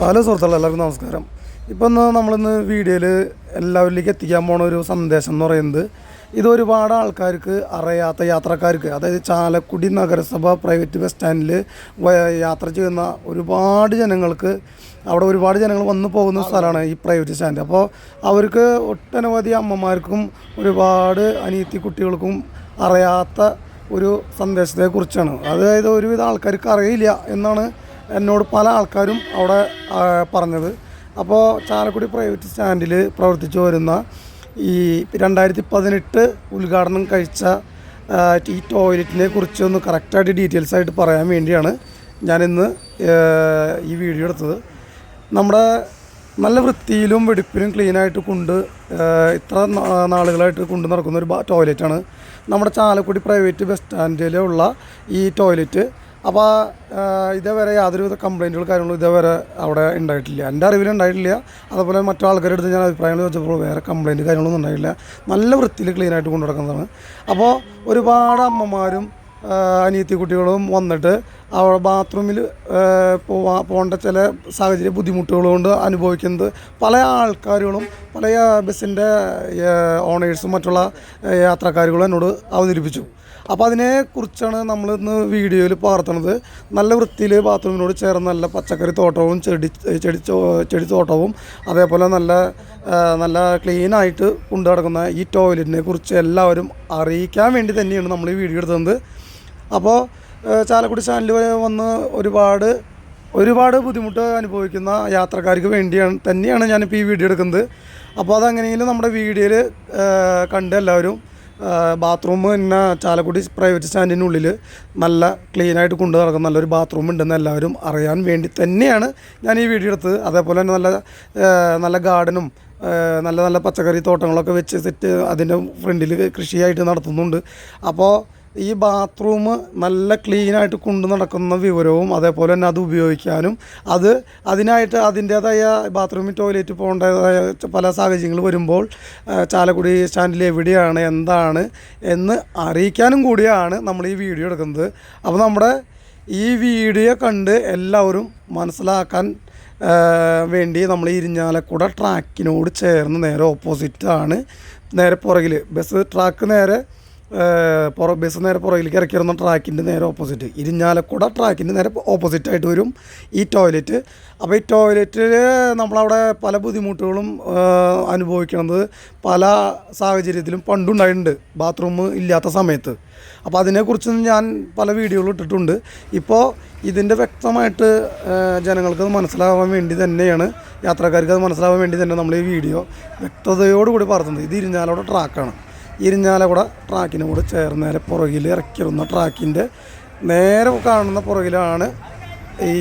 Hello സുഹൃത്തുക്കളെ എല്ലാവർക്കും നമസ്കാരം. ഇപ്പം ഇന്ന് നമ്മളിന്ന് വീഡിയോയിൽ എല്ലാവരിലേക്ക് എത്തിക്കാൻ പോണ ഒരു സന്ദേശം എന്ന് പറയുന്നത് ഇത് ഒരുപാട് ആൾക്കാർക്ക് അറിയാത്ത യാത്രക്കാർക്ക് അതായത് ചാലക്കുടി നഗരസഭ പ്രൈവറ്റ് ബസ് സ്റ്റാൻഡിൽ യാത്ര ചെയ്യുന്ന ഒരുപാട് ജനങ്ങൾക്ക് അവിടെ ഒരുപാട് ജനങ്ങൾ വന്നു പോകുന്ന സ്ഥലമാണ് ഈ പ്രൈവറ്റ് സ്റ്റാൻഡ്. അപ്പോൾ അവർക്ക് ഒട്ടനവധി അമ്മമാർക്കും ഒരുപാട് അനിയത്തി കുട്ടികൾക്കും അറിയാത്ത ഒരു സന്ദേശത്തെക്കുറിച്ചാണ്. അതായത് ഒരുവിധ ആൾക്കാർക്ക് അറിയില്ല എന്നാണ് എന്നോട് പല ആൾക്കാരും അവിടെ പറഞ്ഞത്. അപ്പോൾ ചാലക്കുടി പ്രൈവറ്റ് സ്റ്റാൻഡിൽ പ്രവർത്തിച്ചു വരുന്ന ഈ രണ്ടായിരത്തി പതിനെട്ട് ഉദ്ഘാടനം കഴിച്ച ഈ ടോയ്ലറ്റിനെ കുറിച്ച് ഒന്ന് കറക്റ്റായിട്ട് ഡീറ്റെയിൽസ് ആയിട്ട് പറയാൻ വേണ്ടിയാണ് ഞാനിന്ന് ഈ വീഡിയോ എടുത്തത്. നമ്മുടെ നല്ല വൃത്തിയിലും വെടിപ്പിലും ക്ലീനായിട്ട് കൊണ്ട് ഇത്ര നാളുകളായിട്ട് കൊണ്ട് നടക്കുന്ന ഒരു ടോയ്ലറ്റാണ് നമ്മുടെ ചാലക്കുടി പ്രൈവറ്റ് ബസ് സ്റ്റാൻഡിലുള്ള ഈ ടോയ്ലറ്റ്. അപ്പോൾ ഇതേവരെ യാതൊരുവിധ കംപ്ലൈന്റുകൾ കാര്യങ്ങളും ഇതേവരെ അവിടെ ഉണ്ടായിട്ടില്ല. എന്റെ അറിവിൽ ഉണ്ടായിട്ടില്ല. അതുപോലെ മറ്റു ആൾക്കാരുടെ അടുത്ത് ഞാൻ അഭിപ്രായങ്ങൾ ചോദിച്ചപ്പോൾ വേറെ കംപ്ലൈന്റ് കാര്യങ്ങളൊന്നും ഉണ്ടായില്ല നല്ല വൃത്തിയിൽ ക്ലീനായിട്ട് കൊണ്ടു നടക്കുന്നതാണ്. അപ്പോൾ ഒരുപാട് അമ്മമാരും അനിയത്തി കുട്ടികളും വന്നിട്ട് അവിടെ ബാത്റൂമിൽ പോവാ പോകേണ്ട ചില സാഹചര്യ ബുദ്ധിമുട്ടുകൾ കൊണ്ട് അനുഭവിക്കുന്നത് പല ആൾക്കാരുകളും പല ബസ്സിന്റെ ഓണേഴ്സും മറ്റുള്ള യാത്രക്കാരുകളും എന്നോട് അവതരിപ്പിച്ചു. അപ്പോൾ അതിനെക്കുറിച്ചാണ് നമ്മൾ ഇന്ന് വീഡിയോയിൽ പകർത്തുന്നത് നല്ല വൃത്തിയിൽ ബാത്റൂമിനോട് ചേർന്ന് നല്ല പച്ചക്കറി തോട്ടവും ചെടി ചെടി ചെടി തോട്ടവും അതേപോലെ നല്ല നല്ല ക്ലീനായിട്ട് കൊണ്ടു നടക്കുന്ന ഈ ടോയ്ലറ്റിനെ കുറിച്ച് എല്ലാവരും അറിയിക്കാൻ വേണ്ടി തന്നെയാണ് നമ്മൾ ഈ വീഡിയോ എടുത്തത്. അപ്പോൾ ചാലക്കുടി ചാനലിൽ വന്ന് ഒരുപാട് ഒരുപാട് ബുദ്ധിമുട്ട് അനുഭവിക്കുന്ന യാത്രക്കാർക്ക് വേണ്ടിയാണ് തന്നെയാണ് ഞാനിപ്പോൾ ഈ വീഡിയോ എടുക്കുന്നത്. അപ്പോൾ അതെങ്ങനെയെങ്കിലും നമ്മുടെ വീഡിയോയിൽ കണ്ട് എല്ലാവരും ബാത്റൂം തന്നെ ചാലക്കുടി പ്രൈവറ്റ് സ്റ്റാൻഡിനുള്ളിൽ നല്ല ക്ലീനായിട്ട് കൊണ്ടു നടക്കുന്ന നല്ലൊരു ബാത്റൂം ഉണ്ടെന്ന് എല്ലാവരും അറിയാൻ വേണ്ടി തന്നെയാണ് ഞാൻ ഈ വീഡിയോ എടുത്തത്. അതേപോലെ തന്നെ നല്ല നല്ല ഗാർഡനും നല്ല നല്ല പച്ചക്കറി തോട്ടങ്ങളൊക്കെ വെച്ച് സെറ്റ് അതിന്റെ ഫ്രണ്ടിൽ കൃഷിയായിട്ട് നടത്തുന്നുണ്ട്. അപ്പോൾ ഈ ബാത്റൂം നല്ല ക്ലീനായിട്ട് കൊണ്ടു നടക്കുന്ന വിവരവും അതേപോലെ തന്നെ അത് ഉപയോഗിക്കാനും അത് അതിനായിട്ട് അതിന്റേതായ ബാത്റൂമിൽ ടോയ്ലറ്റ് പോകേണ്ടതായ പല സാഹചര്യങ്ങൾ വരുമ്പോൾ ചാലക്കുടി സ്റ്റാൻഡിൽ എവിടെയാണ് എന്താണ് എന്ന് അറിയിക്കാനും കൂടിയാണ് നമ്മൾ ഈ വീഡിയോ എടുക്കുന്നത്. അപ്പോൾ നമ്മുടെ ഈ വീഡിയോ കണ്ട് എല്ലാവരും മനസ്സിലാക്കാൻ വേണ്ടി നമ്മൾ ഇരിഞ്ഞാലക്കുട ട്രാക്കിനോട് ചേർന്ന് നേരെ ഓപ്പോസിറ്റാണ് നേരെ പുറകിൽ ബസ് ട്രാക്ക് നേരെ പുറ ബസ് നേരെ പുറകിലേക്ക് ഇറക്കി വരുന്ന ട്രാക്കിന്റെ നേരെ ഓപ്പോസിറ്റ്. ഇരിഞ്ഞാലക്കുട ട്രാക്കിന്റെ നേരെ ഓപ്പോസിറ്റ് ആയിട്ട് വരും ഈ ടോയ്ലറ്റ്. അപ്പോൾ ഈ ടോയ്ലറ്റിൽ നമ്മളവിടെ പല ബുദ്ധിമുട്ടുകളും അനുഭവിക്കുന്നത് പല സാഹചര്യത്തിലും പണ്ടുണ്ടായിട്ടുണ്ട് ബാത്റൂം ഇല്ലാത്ത സമയത്ത്. അപ്പോൾ അതിനെക്കുറിച്ച് ഞാൻ പല വീഡിയോകളും ഇട്ടിട്ടുണ്ട്. ഇപ്പോൾ ഇതിന്റെ വ്യക്തമായിട്ട് ജനങ്ങൾക്ക് അത് മനസ്സിലാവാൻ വേണ്ടി തന്നെയാണ് യാത്രക്കാർക്ക് അത് മനസ്സിലാവാൻ വേണ്ടി തന്നെ നമ്മൾ ഈ വീഡിയോ വ്യക്തതയോടുകൂടി പറഞ്ഞത്. ഇത് ഇരിഞ്ഞാലോടെ ട്രാക്കാണ്. ഇരിഞ്ഞാലക്കുട ട്രാക്കിന് കൂടെ ചേർന്ന് നേരെ പുറകിൽ ഇറക്കിയിരുന്ന ട്രാക്കിന്റെ നേരെ കാണുന്ന പുറകിലാണ് ഈ